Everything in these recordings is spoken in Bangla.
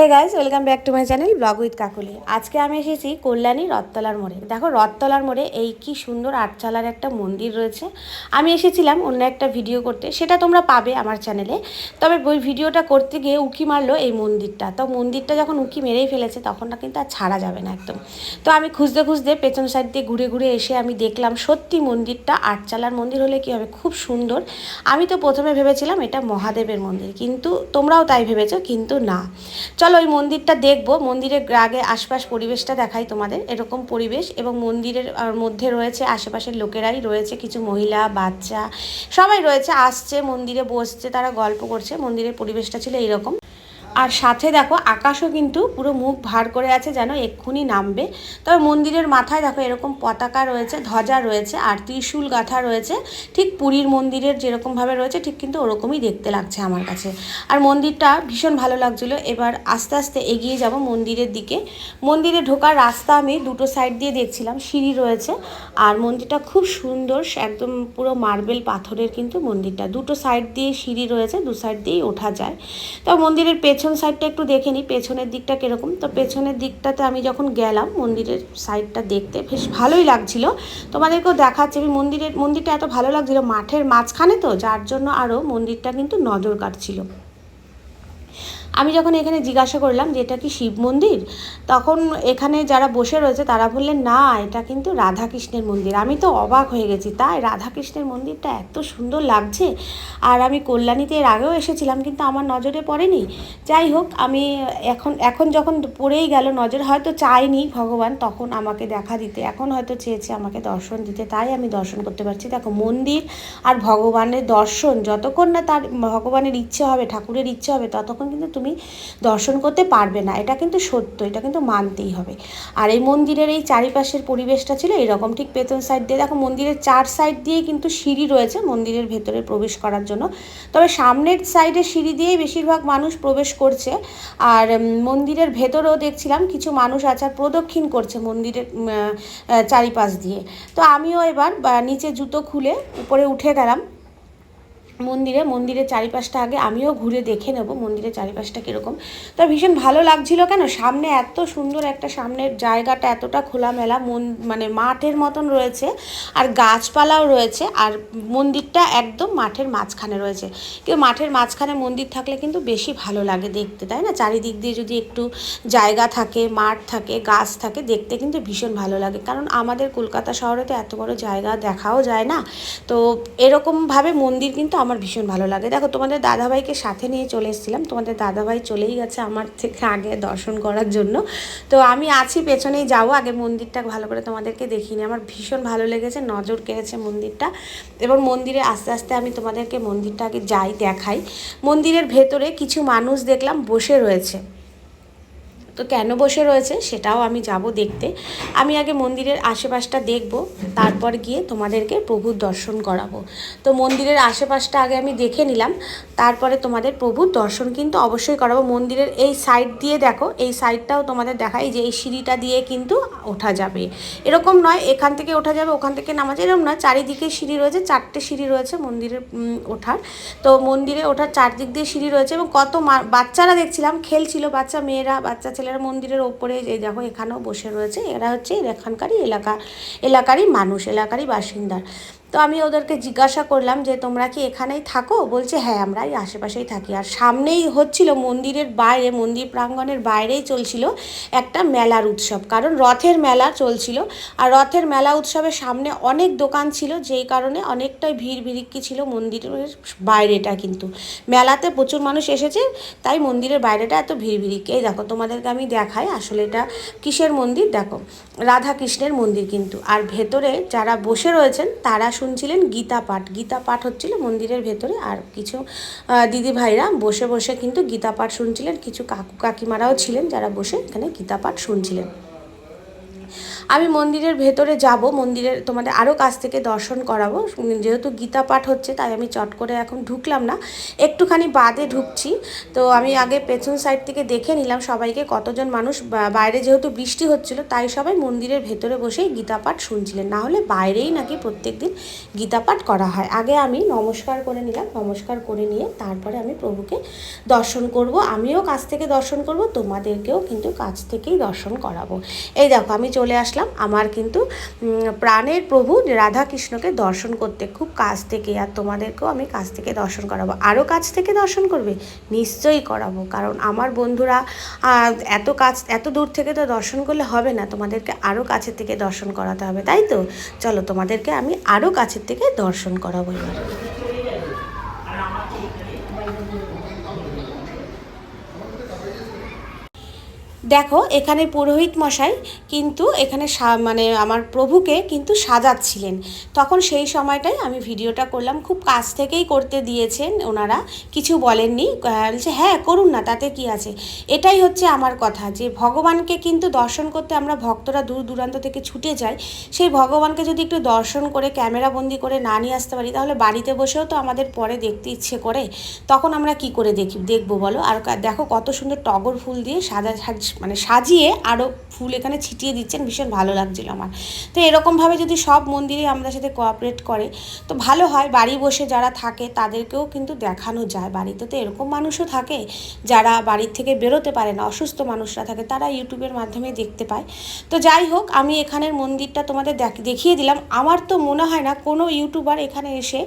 Hey guys welcome back to my channel vlog with Kakuli আজকে আমি এসেছি কল্যাণী রথতলার মোড়ে। দেখো, রথতলার মোড়ে এই কি সুন্দর আটচালার একটা মন্দির রয়েছে। আমি এসেছিলাম অন্য একটা ভিডিও করতে, সেটা তোমরা পাবে আমার চ্যানেলে তবে ওই ভিডিওটা করতে গিয়ে উকি মারলো এই মন্দিরটা। তো মন্দিরটা যখন উকি মেরেই ফেলেছে তখনটা কিন্তু আর ছাড়া যাবে না একদম। তো আমি খুঁজতে খুঁজতে পেছন সাইড দিয়ে ঘুরে ঘুরে এসে আমি দেখলাম, সত্যি মন্দিরটা আটচালার মন্দির হলে কি হবে? খুব সুন্দর। আমি তো প্রথমে ভেবেছিলাম এটা মহাদেবের মন্দির, কিন্তু তোমরাও তাই ভেবেছো, কিন্তু না। চলো ওই মন্দিরটা দেখব। মন্দিরের গ্রাগে আশপাশ পরিবেশটা দেখাই তোমাদের। এরকম পরিবেশ এবং মন্দিরের মধ্যে রয়েছে, আশেপাশের লোকেরাই রয়েছে, কিছু মহিলা, বাচ্চা, সবাই রয়েছে, আসছে, মন্দিরে বসছে, তারা গল্প করছে, মন্দিরের পরিবেশটা ছিল এইরকম। আর সাথে দেখো আকাশও কিন্তু পুরো মুখ ভার করে আছে যেন এক্ষুনি নামবে। তবে মন্দিরের মাথায় দেখো এরকম পতাকা রয়েছে, ধ্বজা রয়েছে আর ত্রিশূল গাঁথা রয়েছে। ঠিক পুরীর মন্দিরের যেরকমভাবে রয়েছে, ঠিক কিন্তু ওরকমই দেখতে লাগছে আমার কাছে। আর মন্দিরটা ভীষণ ভালো লাগছিল। এবার আস্তে আস্তে এগিয়ে যাব মন্দিরের দিকে। মন্দিরে ঢোকার রাস্তা আমি দুটো সাইড দিয়ে দেখছিলাম, সিঁড়ি রয়েছে আর মন্দিরটা খুব সুন্দর, একদম পুরো মার্বেল পাথরের কিন্তু মন্দিরটা। দুটো সাইড দিয়ে সিঁড়ি রয়েছে, দু সাইড দিয়েই ওঠা যায়। তো মন্দিরের পেছন সাইডটা একটু দেখে নিই, পেছনের দিকটা কীরকম। তো পেছনের দিকটাতে আমি যখন গেলাম মন্দিরের সাইডটা দেখতে, বেশ ভালোই লাগছিল। তোমাদেরকেও দেখাচ্ছে, আমি মন্দিরের, মন্দিরটা এত ভালো লাগছিল মাঠের মাঝখানে তো, যার জন্য আরও মন্দিরটা কিন্তু নজর কাটছিল আমি যখন এখানে জিজ্ঞাসা করলাম যে এটা কি শিব মন্দির, তখন এখানে যারা বসে রয়েছে তারা বললেন, না, এটা কিন্তু রাধাকৃষ্ণের মন্দির। আমি তো অবাক হয়ে গেছি, তাই রাধাকৃষ্ণের মন্দিরটা এত সুন্দর লাগছে। আর আমি কল্যাণীতে এর আগেও এসেছিলাম, কিন্তু আমার নজরে পড়েনি। যাই হোক, আমি এখন এখন যখন পড়েই গেল, নজর হয়তো চাইনি ভগবান, তখন আমাকে দেখা দিতে। এখন হয়তো চেয়েছে আমাকে দর্শন দিতে, তাই আমি দর্শন করতে পারছি। দেখো, মন্দির আর ভগবানের দর্শন, যতক্ষণ না তার, ভগবানের ইচ্ছে হবে, ঠাকুরের ইচ্ছে হবে, ততক্ষণ কিন্তু তুমি দর্শন করতে পারবে না। এটা কিন্তু সত্য, এটা কিন্তু মানতেই হবে। আর এই মন্দিরের এই চারিপাশের পরিবেশটা ছিল এরকম। ঠিক পেতন সাইড দিয়ে দেখো, মন্দিরের চার সাইড দিয়েই কিন্তু সিঁড়ি রয়েছে মন্দিরের ভেতরে প্রবেশ করার জন্য। তবে সামনের সাইডে সিঁড়ি দিয়েই বেশিরভাগ মানুষ প্রবেশ করছে। আর মন্দিরের ভেতরেও দেখছিলাম কিছু মানুষ আচার প্রদক্ষিণ করছে মন্দিরের চারিপাশ দিয়ে। তো আমিও এবার নিচে জুতো খুলে উপরে উঠে গেলাম। মন্দিরে, মন্দিরের চারিপাশটা আগে আমিও ঘুরে দেখে নেব মন্দিরের চারিপাশটা কীরকম। তো ভীষণ ভালো লাগছিল কেন? সামনে এত সুন্দর একটা সামনের জায়গাটা, এতটা খোলামেলা, মন মানে মাঠের মতন রয়েছে, আর গাছপালাও রয়েছে, আর মন্দিরটা একদম মাঠের মাঝখানে রয়েছে। কেউ মাঠের মাঝখানে মন্দির থাকলে কিন্তু বেশি ভালো লাগে দেখতে, তাই না? চারিদিক দিয়ে যদি একটু জায়গা থাকে, মাঠ থাকে, গাছ থাকে, দেখতে কিন্তু ভীষণ ভালো লাগে। কারণ আমাদের কলকাতা শহরে তো এত বড় জায়গা দেখাও যায় না। তো এরকমভাবে মন্দির কিন্তু আমার ভীষণ ভালো লাগে। দেখো, তোমাদের দাদাভাইকে সাথে নিয়ে চলে এসেছিলাম। তোমাদের দাদাভাই চলেই গেছে আমার থেকে আগে দর্শন করার জন্য। তো আমি আছি, পেছনেই যাব। আগে মন্দিরটা ভালো করে তোমাদেরকে দেখিনি আমার ভীষণ ভালো লেগেছে, নজর কেড়েছে মন্দিরটা। এবং মন্দিরে আস্তে আস্তে আমি তোমাদেরকে মন্দিরটা আগে যাই, দেখাই। মন্দিরের ভেতরে কিছু মানুষ দেখলাম বসে রয়েছে। তো কেন বসে রয়েছে সেটাও আমি যাব দেখতে। আমি আগে মন্দিরের আশেপাশটা দেখব, তারপর গিয়ে তোমাদেরকে প্রভুর দর্শন করাবো। তো মন্দিরের আশেপাশটা আগে আমি দেখে নিলাম, তারপরে তোমাদের প্রভুর দর্শন কিন্তু অবশ্যই করাবো। মন্দিরের এই সাইড দিয়ে দেখো, এই সাইডটাও তোমাদের দেখাই যে এই সিঁড়িটা দিয়ে কিন্তু ওঠা যাবে। এরকম নয়, এখান থেকে ওঠা যাবে, ওখান থেকে নামা যায় এরকম নয়। চারিদিকে সিঁড়ি রয়েছে, চারটে সিঁড়ি রয়েছে মন্দিরের ওঠার। তো মন্দিরে ওঠার চারদিক দিয়ে সিঁড়ি রয়েছে এবং কত বাচ্চারা দেখছিলাম, খেলছিল, বাচ্চা, মেয়েরা, বাচ্চা ছেলেরা মন্দিরের ওপরে এই দেখো এখানেও বসে রয়েছে, এরা হচ্ছে এখানকারই এলাকা, এলাকারই মানুষ, এলাকারই বাসিন্দার তো আমি ওদেরকে জিজ্ঞাসা করলাম যে, তোমরা কি এখানেই থাকো? বলছে হ্যাঁ আমরা এই আশেপাশেই থাকি। আর সামনেই হচ্ছিল মন্দিরের বাইরে, মন্দির প্রাঙ্গণের বাইরেই চলছিল একটা মেলার উৎসব। কারণ রথের মেলা চলছিল। আর রথের মেলা উৎসবের সামনে অনেক দোকান ছিল, যেই কারণে অনেকটাই ভিড় ভিড়িক্কি ছিল মন্দিরের বাইরেটা কিন্তু। মেলাতে প্রচুর মানুষ এসেছে, তাই মন্দিরের বাইরেটা এত ভিড় ভিড়িক্কি। এই দেখো, তোমাদেরকে আমি দেখাই আসলে এটা কিসের মন্দির? দেখো রাধা কৃষ্ণের মন্দির কিন্তু। আর ভেতরে যারা বসে রয়েছেন, তারা শুনছিলেন গীতা পাঠ। গীতা পাঠ হচ্ছিল মন্দিরের ভেতরে আর কিছু দিদি ভাইরা বসে বসে কিন্তু গীতা পাঠ শুনছিলেন। কিছু কাকু কাকিমারাও ছিলেন যারা বসে এখানে গীতা পাঠ শুনছিলেন। আমি মন্দিরের ভেতরে যাব, মন্দিরের তোমাদের আরও কাছ থেকে দর্শন করাবো। যেহেতু গীতা পাঠ হচ্ছে, তাই আমি চট করে এখন ঢুকলাম না। একটুখানি বাদে ঢুকছি। তো আমি আগে পেছন সাইড থেকে দেখে নিলাম সবাইকে কতজন মানুষ। বাইরে যেহেতু বৃষ্টি হচ্ছিল, তাই সবাই মন্দিরের ভেতরে বসেই গীতা পাঠ শুনছিলেন। না হলে বাইরেই নাকি প্রত্যেক দিন গীতা পাঠ করা হয়। আগে আমি নমস্কার করে নিলাম, নমস্কার করে নিয়ে তারপরে আমি প্রভুকে দর্শন করব। আমিও কাছ থেকে দর্শন করব, তোমাদেরকেও কিন্তু কাছ থেকেই দর্শন করাবো। এই দেখো, আমি চলে আসলাম আমার কিন্তু প্রাণের প্রভু রাধা কৃষ্ণকে দর্শন করতে খুব কাছ থেকে আর তোমাদেরকেও আমি কাছ থেকে দর্শন করাবো। আরও কাছ থেকে দর্শন করবে? নিশ্চয়ই করাবো। কারণ আমার বন্ধুরা এত কাছ, এত দূর থেকে তো দর্শন করলে হবে না। তোমাদেরকে আরও কাছের থেকে দর্শন করাতে হবে, তাই তো? চলো তোমাদেরকে আমি আরও কাছের থেকে দর্শন করাবো এবার। দেখো, এখানে পুরোহিত মশাই কিন্তু এখানে মানে আমার প্রভুকে কিন্তু সাজাচ্ছিলেন। তখন সেই সময়টাই আমি ভিডিওটা করলাম। খুব কাছ থেকেই করতে দিয়েছেন ওনারা। কিছু বলেননি। বলছে হ্যাঁ করুন না, তাতে কি আছে? এটাই হচ্ছে আমার কথা, যে ভগবানকে কিন্তু দর্শন করতে আমরা ভক্তরা দূর দূরান্ত থেকে ছুটে যাই। সেই ভগবানকে যদি একটু দর্শন করে, ক্যামেরা বন্দি করে না নিয়ে আসতে পারি, তাহলে বাড়িতে বসেও তো আমাদের পরে দেখতে ইচ্ছে করে। তখন আমরা কি করে দেখি, দেখব বলো? আর দেখো কত সুন্দর টগর ফুল দিয়ে সাজ- মানে সাজিয়ে আরও ফুল এখানে ছিটিয়ে দিচ্ছেন, ভীষণ ভালো লাগছিল আমার। তো এরকমভাবে যদি সব মন্দিরে আমাদের সাথে কোঅপারেট করে, তো ভালো হয়। বাড়ি বসে যারা থাকে তাদেরকেও কিন্তু দেখানো যায়। বাড়িতে তো এরকম মানুষও থাকে, যারা বাড়ির থেকে বেরোতে পারে না, অসুস্থ মানুষরা থাকে, তারা ইউটিউবের মাধ্যমে দেখতে পায়। তো যাই হোক, আমি এখানের মন্দিরটা তোমাদের দেখ- দেখিয়ে দিলাম। আমার তো মনে হয় না কোনো ইউটিউবার এখানে এসে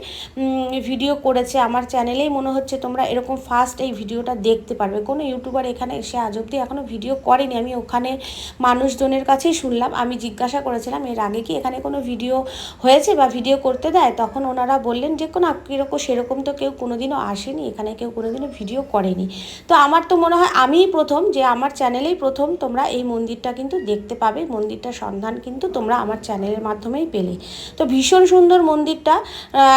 ভিডিও করেছে। আমার চ্যানেলেই মনে হচ্ছে তোমরা এরকম ফার্স্ট এই ভিডিওটা দেখতে পারবে। কোনো ইউটিউবার এখানে এসে আজ অব্দি এখনও ভিডিও করেনি। আমি ওখানে মানুষজনের কাছেই শুনলাম। আমি জিজ্ঞাসা করেছিলাম, এর আগে কি এখানে কোনো ভিডিও হয়েছে বা ভিডিও করতে দেয়? তখন ওনারা বললেন, যে কোনো কীরকম, সেরকম তো কেউ কোনোদিনও আসেনি। এখানে কেউ কোনোদিনও ভিডিও করেনি। তো আমার তো মনে হয় আমিই প্রথম, যে আমার চ্যানেলেই প্রথম। তোমরা এই মন্দিরটা কিন্তু দেখতে পাবে। মন্দিরটার সন্ধান কিন্তু তোমরা আমার চ্যানেলের মাধ্যমেই পেলে। তো ভীষণ সুন্দর মন্দিরটা।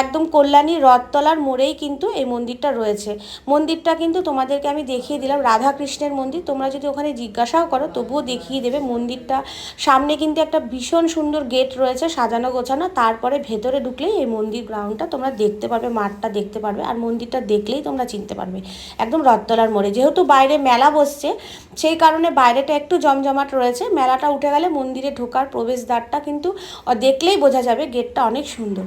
একদম কল্যাণী রথতলার মোড়েই কিন্তু এই মন্দিরটা রয়েছে। মন্দিরটা কিন্তু তোমাদেরকে আমি দেখিয়ে দিলাম। রাধাকৃষ্ণের মন্দির। তোমরা যদি ওখানে জিজ্ঞাসাও করো, তবুও দেখিয়ে দেবে মন্দিরটা। সামনে কিন্তু একটা ভীষণ সুন্দর গেট রয়েছে, সাজানো গোছানো। তারপরে ভেতরে ঢুকলেই এই মন্দির গ্রাউন্ডটা তোমরা দেখতে পারবে, মাঠটা দেখতে পারবে, আর মন্দিরটা দেখলেই তোমরা চিনতে পারবে। একদম রথতলার মোড়ে। যেহেতু বাইরে মেলা বসছে, সেই কারণে বাইরেটা একটু জমজমাট রয়েছে। মেলাটা উঠে গেলে মন্দিরে ঢোকার প্রবেশদ্বারটা কিন্তু দেখলেই বোঝা যাবে গেটটা অনেক সুন্দর।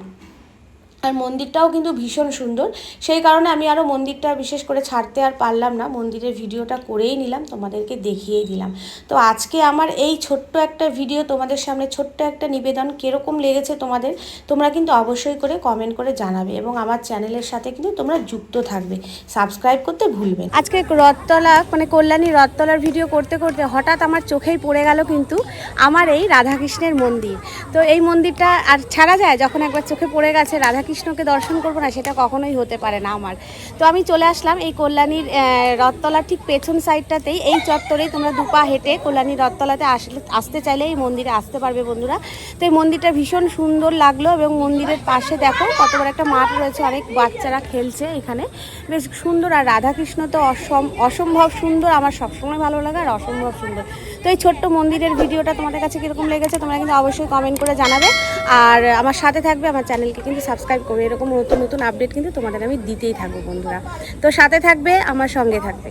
আর মন্দিরটাও কিন্তু ভীষণ সুন্দর। সেই কারণে আমি আরও মন্দিরটা বিশেষ করে ছাড়তে আর পারলাম না। মন্দিরের ভিডিওটা করেই নিলাম, তোমাদেরকে দেখিয়েই দিলাম। তো আজকে আমার এই ছোট্ট একটা ভিডিও তোমাদের সামনে ছোট্ট একটা নিবেদন কীরকম লেগেছে তোমাদের, তোমরা কিন্তু অবশ্যই করে কমেন্ট করে জানাবে এবং আমার চ্যানেলের সাথে কিন্তু তোমরা যুক্ত থাকবে। সাবস্ক্রাইব করতে ভুলবে আজকে রথতলা মানে কল্যাণী রথতলার ভিডিও করতে করতে হঠাৎ আমার চোখেই পড়ে গেল কিন্তু আমার এই রাধাকৃষ্ণের মন্দির। তো এই মন্দিরটা আর ছাড়া যায় যখন একবার চোখে পড়ে গেছে রাধাকৃষ্ণকে দর্শন করব না, সেটা কখনোই হতে পারে না আমার। তো আমি চলে আসলাম এই কল্যাণীর রথতলার ঠিক পেছন সাইডটাতেই এই চত্বরেই তোমরা দুপা হেঁটে কল্যাণী রথতলাতে আসলে, আসতে চাইলে এই মন্দিরে আসতে পারবে বন্ধুরা। তো এই মন্দিরটা ভীষণ সুন্দর লাগল এবং মন্দিরের পাশে দেখো কত বড় একটা মাঠ রয়েছে, অনেক বাচ্চারা খেলছে এখানে। বেশ সুন্দর আর রাধাকৃষ্ণ তো অসম, অসম্ভব সুন্দর, আমার সবসময় ভালো লাগে আর অসম্ভব সুন্দর। তো এই ছোট্ট মন্দিরের ভিডিওটা তোমাদের কাছে কীরকম লেগেছে তোমরা কিন্তু অবশ্যই কমেন্ট করে জানাবে। আর আমার সাথে থাকবে আমার চ্যানেলকে কিন্তু সাবস্ক্রাইব করবে এরকম নতুন নতুন আপডেট কিন্তু তোমাদের আমি দিতেই থাকব বন্ধুরা। তো সাথে থাকবে, আমার সঙ্গে থাকবে।